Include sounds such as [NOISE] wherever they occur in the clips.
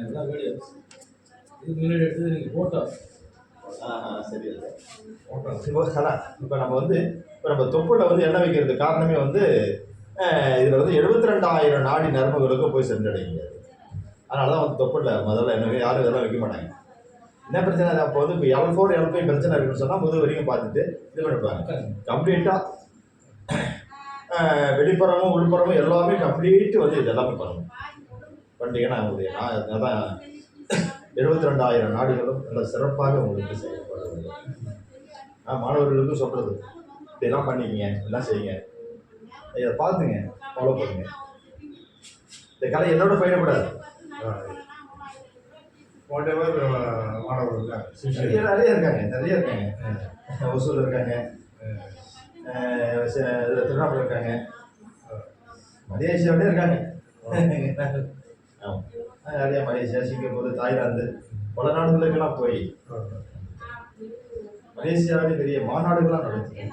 இதெல்லாம் வீடியோ இதுக்கு முன்னாடி எடுத்தது நீங்கள் ஃபோட்டோ ஆஹா, சரி ஃபோட்டோ இப்போ அதான் இப்போ நம்ம வந்து இப்போ நம்ம தொப்புல வந்து எண்ணெய் வைக்கிறது காரணமே வந்து இதுல வந்து எழுபத்தி ரெண்டாயிரம் நாடி நரம்புகளுக்கு போய் சென்றடைங்க அதனால தான் வந்து தொப்புல முதல்ல எண்ணெய் யாரும் இதெல்லாம் வைக்க மாட்டாங்க. என்ன பிரச்சனை? அது அப்போ வந்து இப்போ எல் ஃபோர் எல் ஃபைவ் பிரச்சனை இருக்குன்னு சொன்னால் முது வரைக்கும் பார்த்துட்டு இது பண்ணிப்பாங்க கம்ப்ளீட்டாக வெளிப்புறமும் உள்புறமும் எல்லாமே கம்ப்ளீட் வந்து இது எல்லாமே பண்ணணும் பண்ணிட்டீங்கன்னா உங்களுடைய நான் அதான் எழுபத்தி ரெண்டாயிரம் நாடுகளும் நல்ல சிறப்பாக உங்களுக்கு செயல்படுவது நான் மாணவர்களுக்கும் சொல்கிறது இதெல்லாம் பண்ணிக்கங்க எல்லாம் செய்யுங்க இதை பார்த்துங்க ஃபாலோ பண்ணுங்க இந்த கலை என்னோட பயணப்படாது வாட் எவர் மாணவர்கள் இருக்காங்க நிறைய இருக்காங்க நிறைய இருக்காங்க ஒசூல் இருக்காங்க திருவண்ணாமலை இருக்காங்க மலேசியாவிலே இருக்காங்க ஆமாம் நிறைய மலேசியா சிங்கப்பூர் தாய்லாந்து பல நாடுகளுக்கெல்லாம் போய் மலேசியாவிலே பெரிய மாநாடுகளாக நடத்தி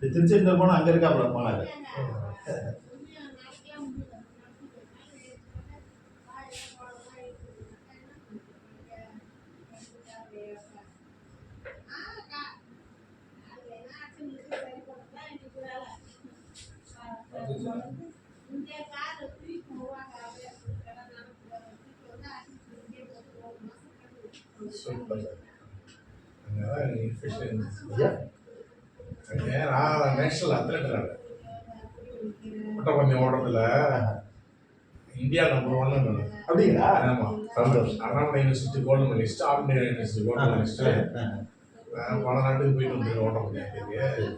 திருச்செந்தூர் போனால் அங்கே இருக்காப்புல மாநாடு சூப்பர் சார் அங்கதான் நீங்க ஃபிஷியல் ஐயா அங்கே நான் நேஷனல் அத்லெட் ஓட்டப்பந்தயம் ஓடுறதுல இந்தியா நம்பர் ஒன்னு அப்படிங்களா ஆமாம் சந்தோஷம். Annamalai university gold medalist India university gold medalist பல நாட்டுக்கு போயிட்டு வந்து ஓட்டப்பந்தயத்துக்கு.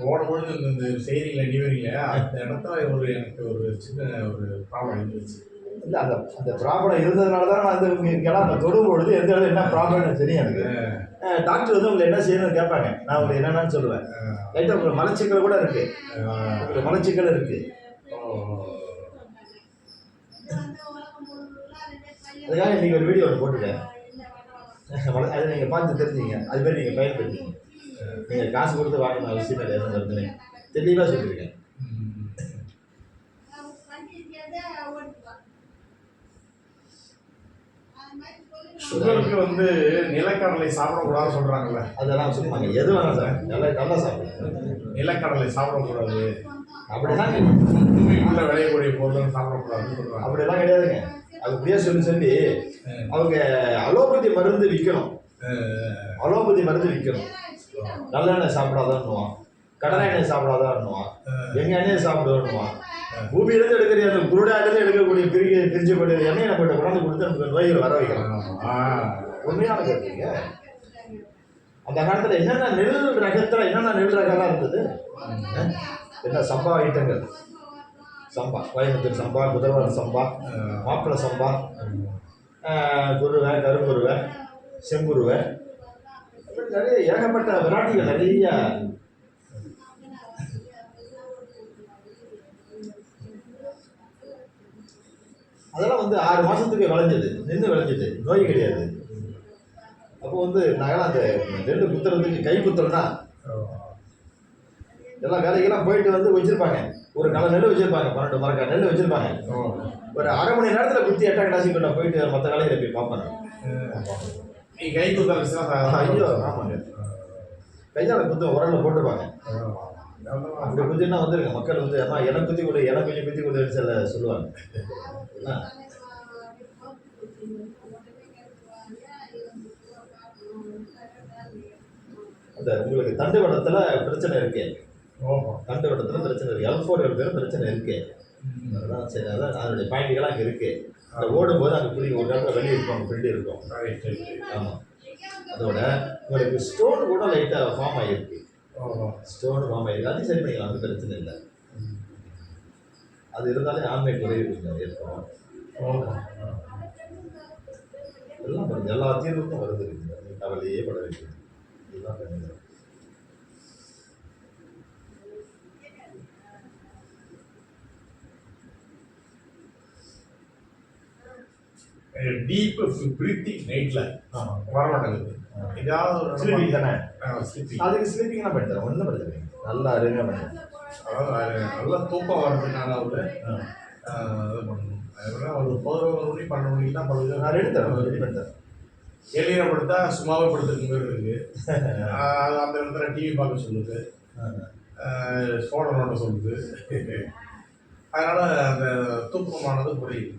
ஓடும்பொழுது இந்த செய்தியில் டிவிரியில் அந்த இடத்துல ஒரு எனக்கு ஒரு சின்ன ஒரு ப்ராப்ளம் இருந்துச்சு. இல்லை அந்த அந்த ப்ராப்ளம் இருந்ததுனால தான் நான் வந்து இங்கெல்லாம் அந்த தொடும் பொழுது எந்த இடத்துல என்ன ப்ராப்ளம்னு தெரியும் எனக்கு. டாக்டர் வந்து உங்களுக்கு என்ன செய்யணும்னு கேட்பாங்க. நான் உங்களுக்கு என்னென்னு சொல்லுவேன். லைட்டாக உங்களுக்கு மலச்சிக்கல் கூட இருக்கு. உங்களுக்கு மலச்சிக்கல் இருக்கு. அதுக்காக நீங்கள் ஒரு வீடியோ மல- [LAUGHS] அதை நீங்கள் பார்த்து தெரிஞ்சுங்க. அது மாதிரி நீங்கள் பயன்படுத்திங்க நீங்கள் காசு கொடுத்து வாங்கணும் அவசியம் அந்த இடத்துல தெளிவாக சொல்லியிருக்கேன் சுகருக்கு வந்து நிலக்கடலை சாப்பிடக்கூடாதுன்னு சொல்கிறாங்கல்ல அதெல்லாம் சொல்லுவாங்க எது வேணாம் சார் நல்லா நல்லா சாப்பிடுங்க. நிலக்கடலை சாப்பிடக்கூடாது. அப்படிதான் பூமிக்குள்ள விளையக்கூடிய பொருள் சாப்பிடக்கூடாதுன்னு சொல்கிறாங்க அப்படியெல்லாம் கிடையாதுங்க. அப்படியே சொல்லி சொல்லி அவங்க அலோபதி மருந்து விற்கணும் அலோபதி மருந்து விற்கணும் நல்லெண்ணெய் சாப்பிடாதான்னுவான். கடலை எண்ணெய் சாப்பிடாதான்னுவான். எங்க எண்ணெய் சாப்பிடுவான்னுவான். பூமியிலேருந்து எடுக்கிற அந்த குருடாயிலேருந்து எடுக்கக்கூடிய பிரிக்க பிரிஞ்சக்கூடிய எண்ணெயை நம்ம கிட்ட கொண்டாந்து கொடுத்து நமக்கு நோய்கள் வர வைக்கலாம். உண்மையான கேட்பீங்க அந்த காலத்தில் என்னென்ன நெல் ரகத்தில் என்னென்ன நெல் ரகம்லாம் இருந்தது? என்ன சம்பா ஐட்டங்கள்? சம்பா கோயம்புத்தூர் சம்பா குதிரவாளம் சம்பா மாப்பிள்ளை சம்பா குருவை கருங்குருவை செங்குருவை நிறைய ஏகப்பட்ட விராட்டிகள் நிறைய. அதெல்லாம் வந்து ஆறு மாசத்துக்கு விளைஞ்சது நின்று விளைஞ்சது நோய் கிடையாது. அப்போ வந்து நாங்களாம் அந்த நெல் குத்துறதுக்கு கை குத்துறோம்னா எல்லாம் வேலைக்கெல்லாம் போயிட்டு வந்து வச்சிருப்பாங்க. ஒரு நல்ல நெல் வச்சிருப்பாங்க பன்னெண்டு மரக்கா நெல் வச்சிருப்பாங்க. ஒரு அரை மணி நேரத்தில் குத்தி எட்டாம் கிளாஸுக்கு நான் போயிட்டு மற்ற வேலையை போய் பார்ப்பேன். நீ கை குத்தல் ஐயோ ஆமாங்க. கையால் குத்து உரல்ல போட்டுருப்பாங்க அப்படி குத்தினா வந்துருங்க மக்கள் வந்து அம்மா எனக்கு குத்தி கொடு எனக்கு கொஞ்சம் குத்தி கொடுன்னு சில சொல்லுவாங்க. என்ன? அந்த உங்களுக்கு தண்டு வடத்துல பிரச்சனை இருக்கு. தண்டு வடத்துல பிரச்சனை இருக்கு. எல் ஃபோர் எல் பேர் பிரச்சனை இருக்கு. அதான் சரி அதான் அதனுடைய பாயிண்ட்கள்லாம் அங்கே இருக்கு. அந்த ஓடும்போது அங்கே புரியும் ஒரு இடத்துல வெளியே இருக்கும் அங்கே ஃப்ரெண்டு இருக்கும் ஆமாம் அதோட உங்களுக்கு ஸ்டோன் கூட லைட்டாக ஃபார்ம் ஆகிருக்கு ஸ்டோன் ஃபார்ம் ஆகிருக்கு அது சரி பண்ணிக்கலாம் அது பிரச்சனை இல்லை. அது இருந்தாலே ஆண்மை குறைவு கொஞ்சம் ஏற்படும். எல்லாம் எல்லா தீர்வுக்கும் வருது. இருக்குது கவலையே பட வைக்கிறது இதெல்லாம் பண்ணுங்க டீப் பிரீத்திங் நைட்டில் ஆமா. வர மாட்டேங்குது ஏதாவது ஒரு ஸ்லீப்பிங் தானே? ஸ்லீப்பிங் அதுக்கு ஸ்லீப்பிங்லாம் பண்ணி தரேன் ஒன்றும் பிரச்சனை இல்லை. நல்லா அருமையாக பண்ணி தரேன். அதாவது நல்லா தூக்கம் வர்றதுனால வந்து இது பண்ணணும் அதனால ஒரு பதினோரு மணி பன்னெண்டு மணிக்கு தான் படுது நான் ரெடி தரேன் ரெடி பண்ணி தரேன் எளிய படுத்தா சும்மாவே படுத்துக்க மாதிரி இருக்கு. [LAUGHS] அந்த இடத்துல டிவி பார்க்க சொல்லுது. ஃபோனை நோட்ட சொல்லுது. [LAUGHS] அதனால அந்த தூக்கமானது குறையுது.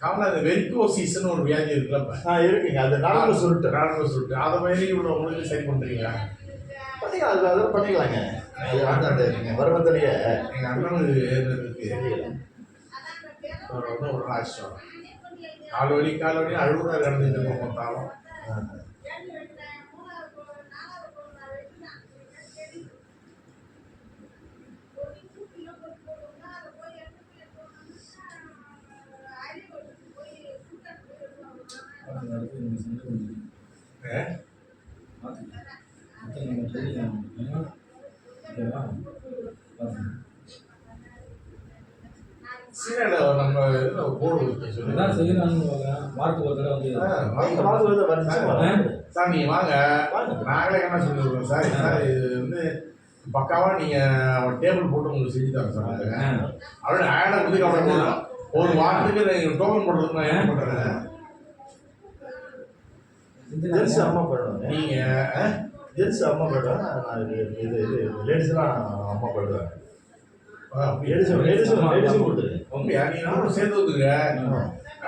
காரணம் அந்த வெரிகோசிஸ்னு ஒரு வியாதி இருக்குல்ல. ஆ இருக்குங்க. அது நானும் சொல்லிட்டேன் நார்மல் சொல்லிட்டு. அதை மாதிரி உள்ளவங்களுக்கு சரி பண்றீங்களா? பண்ணிக்கலாம் அது அதெல்லாம் பண்ணிக்கலாங்க. அது வந்து அந்த வருமத்திலேயே எங்க அண்ணனுக்கு வந்து ஒரு ஆச்சம் கால் வலி கால் வலி அழுகுறா கிடந்துட்டு இருக்கோம் மொத்தாலும் ஆஹ் சீரியல நம்ம இதுல ஒரு போர்டு இருக்கு வாரத்துக்கு ஒரு வந்து இந்த சார் வாங்க வாங்க. நாங்களே என்ன சொல்லிருக்கோம் சார் சார் இது வந்து பக்காவா நீங்க டேபிள் போட்டு உங்களுக்கு செஞ்சு தரேன் சார் நாங்க. அவரு ஆயிரம் குதிரை ஒரு வாரத்துக்கு நீங்க டோக்கன் போடுறதுக்கு நான் என்ன பண்றேன் ஜென்ஸ் அம்மா போயிடுவாங்க நீங்க ஆஹ், ஜென்ஸ் அம்மா போயிடுவாங்க நான் இது இது இது லேடிஸ்லாம் அம்மா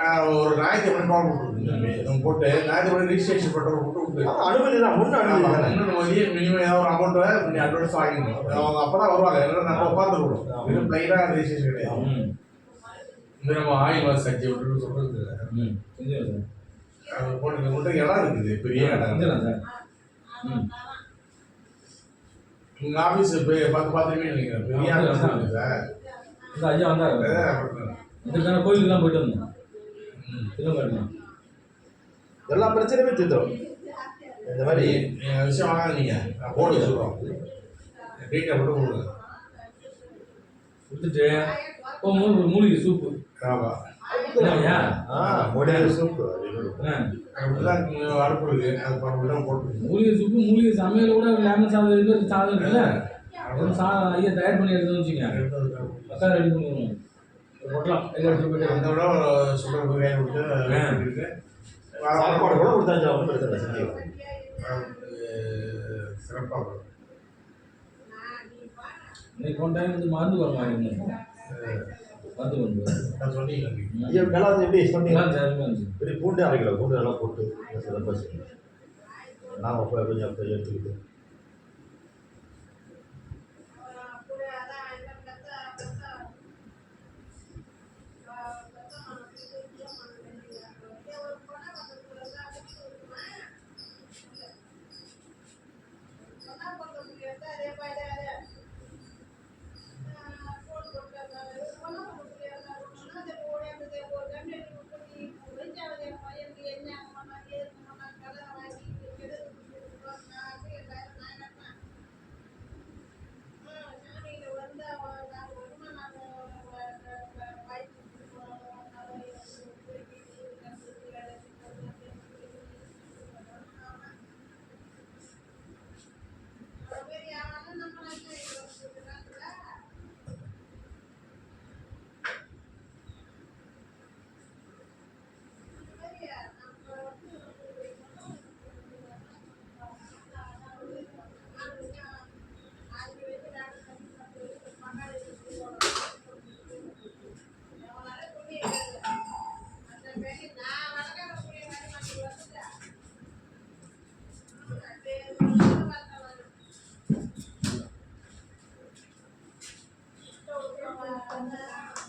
ஆஹ், ஒரு ஞாயிற்றுக்கிழமை போட்டு ஞாயிற்றுக்கிழமை ரிஜிஸ்ட்ரேஷன் பண்ணுறோம் போட்டு அனுமதி தான். முன்ன அனுமதி மினிமம் ஏதாவது ஒரு அமௌண்ட் நீ அட்வான்ஸ் வாங்கிக்கணும். அவங்க அப்போ தான் வருவாங்க இல்லைன்னா நம்ம உட்காந்துருக்கணும் ஆமா. வெறும் பிளைனாக ரிஜிஸ்ட்ரேஷன் கிடையாது. இந்த நம்ம மாஸ் சர்ஜி விட்டுட்டு சொல்றது போட்டு உங்கள்கிட்ட இடம் இருக்குது பெரிய இடம் உங்க ஆஃபீஸ் போய் பார்த்து பார்த்துருக்கீங்க நினைக்கிறேன் பெரிய ஆஃபீஸ். இருக்குது சார். இந்த ஐயா அப்படிதான். இதுக்கான கோயிலுக்குலாம் போயிட்டு வந்தோம் ம். திருவண்ணாமலை எல்லா பிரச்சனையுமே தீர்த்துரும். இந்த மாதிரி விஷயம் வாங்காதீங்க. நான் போட்டு சொல்கிறோம் டீட்டெயில் மட்டும் கொடுங்க. கொடுத்துட்டு ஒரு மூலிகை சூப்பு. ஆமாம் முடியல சூப்பு இருக்கு அது அப்படிதான் போட்டு மூலிகை சூப்பு மூலிகை சமையல் கூட லெமன் சாதம் இருக்கு சாதம் இருக்குல்ல? சாதம் ஐயா தயார் பண்ணி எடுத்து வச்சுங்க பக்கா ரெடி பண்ணிடுவோம் கொட்டலாம் எடுத்து போயிட்டு அந்த விட ஒரு சுகர் பிரியாணி கொடுத்து சாப்பாடு கூட கொடுத்தாச்சு ஒன்றும் பிரச்சனை சிறப்பாக இன்னைக்கு போன டைம் வந்து மருந்து வர மாதிரி மருந்து வந்து நான் சொன்னீங்க. ஐயா நல்லா எப்படி சொன்னீங்க? இப்படி பூண்டு அரைக்கல பூண்டு நல்லா போட்டு நாம் கொஞ்சம் கொஞ்சம் எடுத்துக்கிட்டு.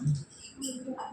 嗯。